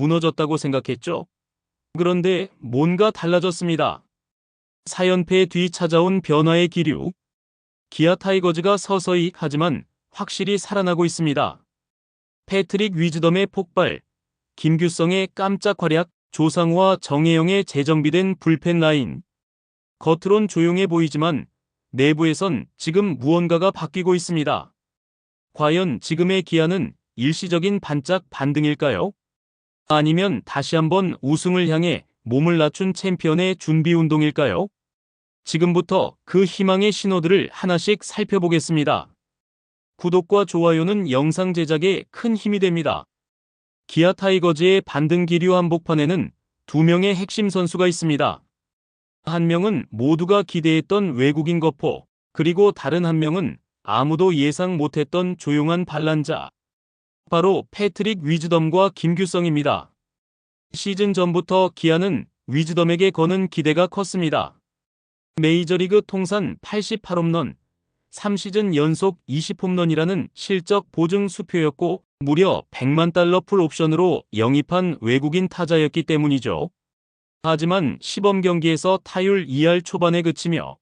무너졌다고 생각했죠. 그런데 뭔가 달라졌습니다. 4연패 뒤 찾아온 변화의 기류. 기아 타이거즈가 서서히 하지만 확실히 살아나고 있습니다. 패트릭 위즈덤의 폭발, 김규성의 깜짝 활약, 조상우와 정혜영의 재정비된 불펜 라인. 겉으론 조용해 보이지만 내부에선 지금 무언가가 바뀌고 있습니다. 과연 지금의 기아는 일시적인 반짝 반등일까요? 아니면 다시 한번 우승을 향해 몸을 낮춘 챔피언의 준비 운동일까요? 지금부터 그 희망의 신호들을 하나씩 살펴보겠습니다. 구독과 좋아요는 영상 제작에 큰 힘이 됩니다. 기아 타이거즈의 반등 기류 한복판에는 두 명의 핵심 선수가 있습니다. 한 명은 모두가 기대했던 외국인 거포, 그리고 다른 한 명은 아무도 예상 못했던 조용한 반란자. 바로 패트릭 위즈덤과 김규성입니다. 시즌 전부터 기아는 위즈덤에게 거는 기대가 컸습니다. 메이저리그 통산 88홈런, 3시즌 연속 20홈런이라는 실적 보증 수표였고 무려 100만 달러 풀 옵션으로 영입한 외국인 타자였기 때문이죠. 하지만 시범 경기에서 타율 2할 초반에 그치며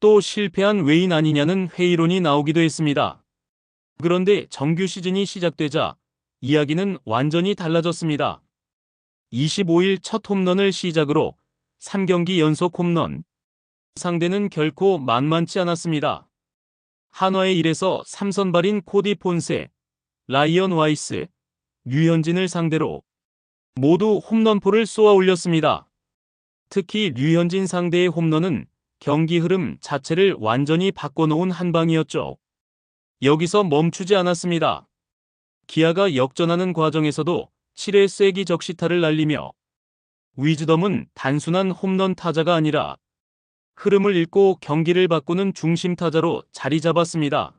또 실패한 외인 아니냐는 회의론이 나오기도 했습니다. 그런데 정규 시즌이 시작되자 이야기는 완전히 달라졌습니다. 25일 첫 홈런을 시작으로 3경기 연속 홈런. 상대는 결코 만만치 않았습니다. 한화의 1에서 3선발인 코디 폰세, 라이언 와이스, 류현진을 상대로 모두 홈런포를 쏘아 올렸습니다. 특히 류현진 상대의 홈런은 경기 흐름 자체를 완전히 바꿔놓은 한 방이었죠. 여기서 멈추지 않았습니다. 기아가 역전하는 과정에서도 7회 쐐기 적시타를 날리며 위즈덤은 단순한 홈런 타자가 아니라 흐름을 읽고 경기를 바꾸는 중심 타자로 자리 잡았습니다.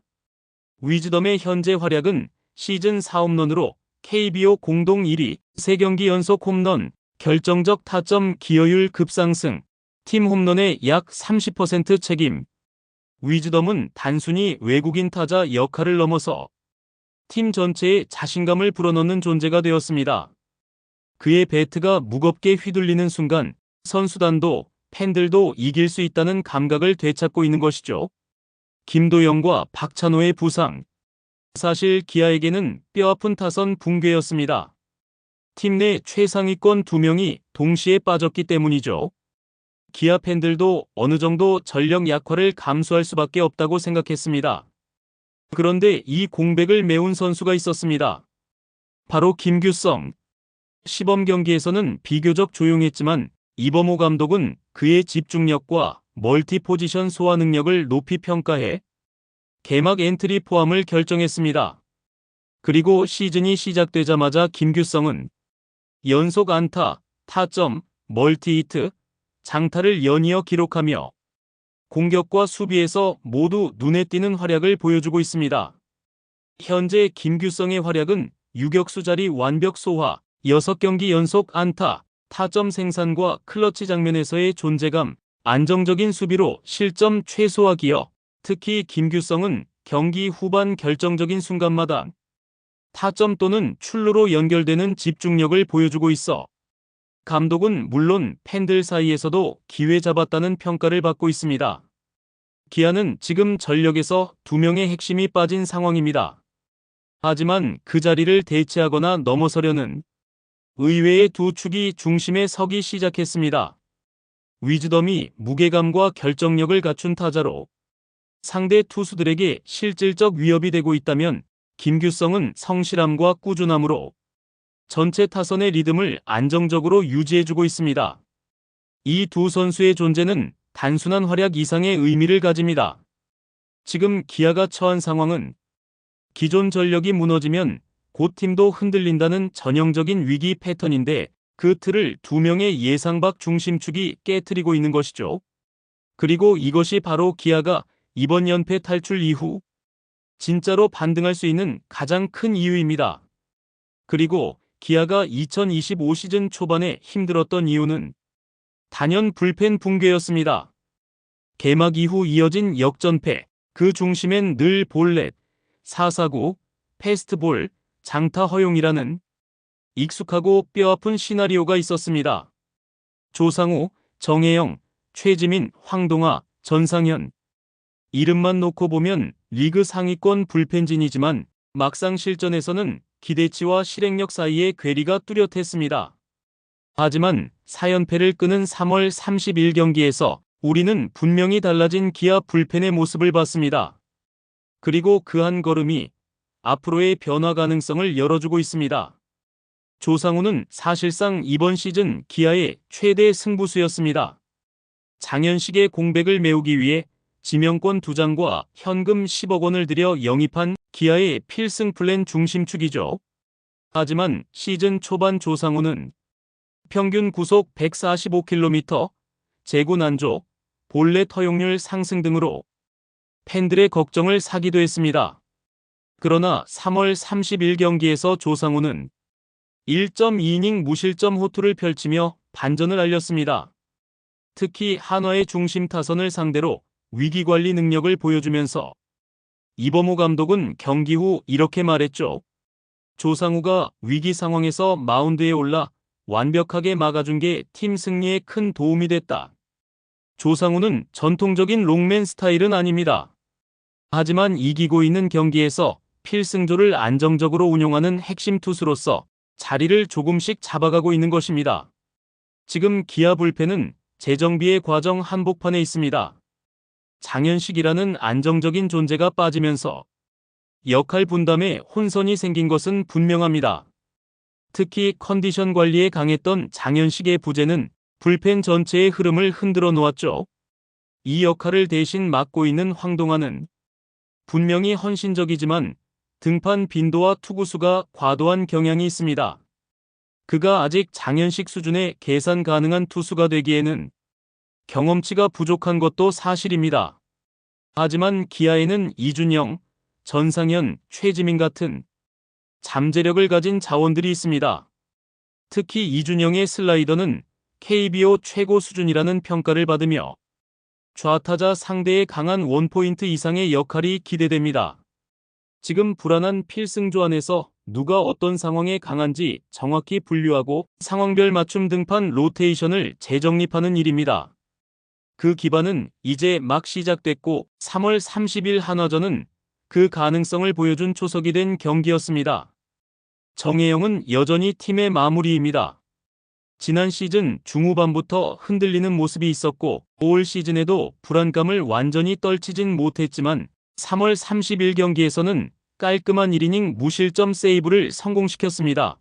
위즈덤의 현재 활약은 시즌 4홈런으로 KBO 공동 1위, 3경기 연속 홈런, 결정적 타점 기여율 급상승, 팀 홈런의 약 30% 책임. 위즈덤은 단순히 외국인 타자 역할을 넘어서 팀 전체에 자신감을 불어넣는 존재가 되었습니다. 그의 배트가 무겁게 휘둘리는 순간 선수단도 팬들도 이길 수 있다는 감각을 되찾고 있는 것이죠. 김도영과 박찬호의 부상. 사실 기아에게는 뼈아픈 타선 붕괴였습니다. 팀 내 최상위권 두 명이 동시에 빠졌기 때문이죠. 기아 팬들도 어느 정도 전력 약화를 감수할 수밖에 없다고 생각했습니다. 그런데 이 공백을 메운 선수가 있었습니다. 바로 김규성. 시범 경기에서는 비교적 조용했지만 이범호 감독은 그의 집중력과 멀티 포지션 소화 능력을 높이 평가해 개막 엔트리 포함을 결정했습니다. 그리고 시즌이 시작되자마자 김규성은 연속 안타, 타점, 멀티 히트, 장타를 연이어 기록하며 공격과 수비에서 모두 눈에 띄는 활약을 보여주고 있습니다. 현재 김규성의 활약은 유격수 자리 완벽 소화, 6경기 연속 안타, 타점 생산과 클러치 장면에서의 존재감, 안정적인 수비로 실점 최소화 기여. 특히 김규성은 경기 후반 결정적인 순간마다 타점 또는 출루로 연결되는 집중력을 보여주고 있어 감독은 물론 팬들 사이에서도 기회 잡았다는 평가를 받고 있습니다. 기아는 지금 전력에서 두 명의 핵심이 빠진 상황입니다. 하지만 그 자리를 대체하거나 넘어서려는 의외의 두 축이 중심에 서기 시작했습니다. 위즈덤이 무게감과 결정력을 갖춘 타자로 상대 투수들에게 실질적 위협이 되고 있다면 김규성은 성실함과 꾸준함으로 전체 타선의 리듬을 안정적으로 유지해주고 있습니다. 이 두 선수의 존재는 단순한 활약 이상의 의미를 가집니다. 지금 기아가 처한 상황은 기존 전력이 무너지면 곧 팀도 흔들린다는 전형적인 위기 패턴인데 그 틀을 두 명의 예상 밖 중심축이 깨뜨리고 있는 것이죠. 그리고 이것이 바로 기아가 이번 연패 탈출 이후 진짜로 반등할 수 있는 가장 큰 이유입니다. 그리고 기아가 2025 시즌 초반에 힘들었던 이유는 단연 불펜 붕괴였습니다. 개막 이후 이어진 역전패, 그 중심엔 늘 볼넷, 449, 패스트볼, 장타 허용이라는 익숙하고 뼈아픈 시나리오가 있었습니다. 조상우, 정혜영, 최지민, 황동아, 전상현. 이름만 놓고 보면 리그 상위권 불펜진이지만 막상 실전에서는 기대치와 실행력 사이의 괴리가 뚜렷했습니다. 하지만 4연패를 끄는 3월 31경기에서 우리는 분명히 달라진 기아 불펜의 모습을 봤습니다. 그리고 그 한 걸음이 앞으로의 변화 가능성을 열어주고 있습니다. 조상우는 사실상 이번 시즌 기아의 최대 승부수였습니다. 장현식의 공백을 메우기 위해 지명권 2장과 현금 10억 원을 들여 영입한 기아의 필승 플랜 중심축이죠. 하지만 시즌 초반 조상우는 평균 구속 145km, 제구 난조, 본래 터용률 상승 등으로 팬들의 걱정을 사기도 했습니다. 그러나 3월 30일 경기에서 조상우는 1.2이닝 무실점 호투를 펼치며 반전을 알렸습니다. 특히 한화의 중심 타선을 상대로 위기 관리 능력을 보여주면서 이범호 감독은 경기 후 이렇게 말했죠. 조상우가 위기 상황에서 마운드에 올라 완벽하게 막아준 게 팀 승리에 큰 도움이 됐다. 조상우는 전통적인 롱맨 스타일은 아닙니다. 하지만 이기고 있는 경기에서 필승조를 안정적으로 운용하는 핵심 투수로서 자리를 조금씩 잡아가고 있는 것입니다. 지금 기아 불펜은 재정비의 과정 한복판에 있습니다. 장현식이라는 안정적인 존재가 빠지면서 역할 분담에 혼선이 생긴 것은 분명합니다. 특히 컨디션 관리에 강했던 장현식의 부재는 불펜 전체의 흐름을 흔들어 놓았죠. 이 역할을 대신 맡고 있는 황동환은 분명히 헌신적이지만 등판 빈도와 투구수가 과도한 경향이 있습니다. 그가 아직 장현식 수준의 계산 가능한 투수가 되기에는 경험치가 부족한 것도 사실입니다. 하지만 기아에는 이준영, 전상현, 최지민 같은 잠재력을 가진 자원들이 있습니다. 특히 이준영의 슬라이더는 KBO 최고 수준이라는 평가를 받으며 좌타자 상대의 강한 원포인트 이상의 역할이 기대됩니다. 지금 불안한 필승조 안에서 누가 어떤 상황에 강한지 정확히 분류하고 상황별 맞춤 등판 로테이션을 재정립하는 일입니다. 그 기반은 이제 막 시작됐고 3월 30일 한화전은 그 가능성을 보여준 초석이 된 경기였습니다. 정혜영은 여전히 팀의 마무리입니다. 지난 시즌 중후반부터 흔들리는 모습이 있었고 올 시즌에도 불안감을 완전히 떨치진 못했지만 3월 30일 경기에서는 깔끔한 1이닝 무실점 세이브를 성공시켰습니다.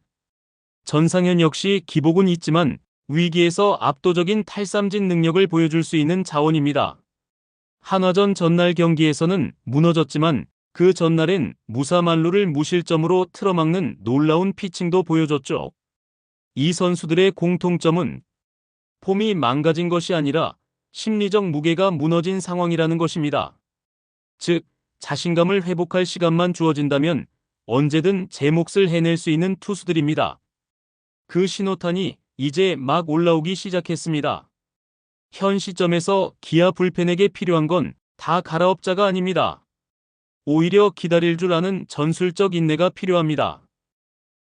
전상현 역시 기복은 있지만 위기에서 압도적인 탈삼진 능력을 보여줄 수 있는 자원입니다. 한화전 전날 경기에서는 무너졌지만 그 전날엔 무사만루를 무실점으로 틀어막는 놀라운 피칭도 보여줬죠. 이 선수들의 공통점은 폼이 망가진 것이 아니라 심리적 무게가 무너진 상황이라는 것입니다. 즉, 자신감을 회복할 시간만 주어진다면 언제든 제 몫을 해낼 수 있는 투수들입니다. 그 신호탄이 이제 막 올라오기 시작했습니다. 현 시점에서 기아 불펜에게 필요한 건 다 갈아엎자가 아닙니다. 오히려 기다릴 줄 아는 전술적 인내가 필요합니다.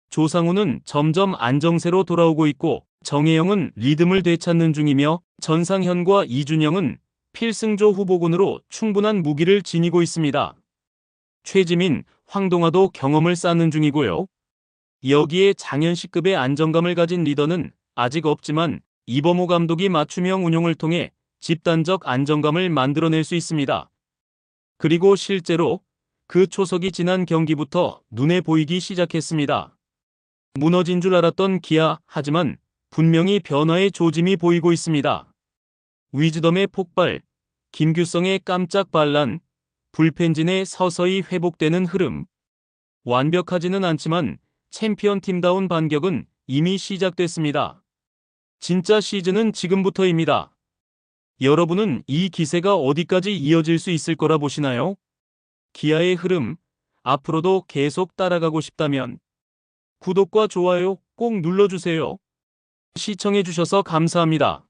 조상우는 점점 안정세로 돌아오고 있고 정혜영은 리듬을 되찾는 중이며 전상현과 이준영은 필승조 후보군으로 충분한 무기를 지니고 있습니다. 최지민, 황동아도 경험을 쌓는 중이고요. 여기에 장현식급의 안정감을 가진 리더는 아직 없지만 이범호 감독이 맞춤형 운용을 통해 집단적 안정감을 만들어낼 수 있습니다. 그리고 실제로 그 초석이 지난 경기부터 눈에 보이기 시작했습니다. 무너진 줄 알았던 기아 하지만 분명히 변화의 조짐이 보이고 있습니다. 위즈덤의 폭발, 김규성의 깜짝 반란, 불펜진의 서서히 회복되는 흐름. 완벽하지는 않지만 챔피언 팀다운 반격은 이미 시작됐습니다. 진짜 시즌은 지금부터입니다. 여러분은 이 기세가 어디까지 이어질 수 있을 거라 보시나요? 기아의 흐름, 앞으로도 계속 따라가고 싶다면 구독과 좋아요 꼭 눌러주세요. 시청해주셔서 감사합니다.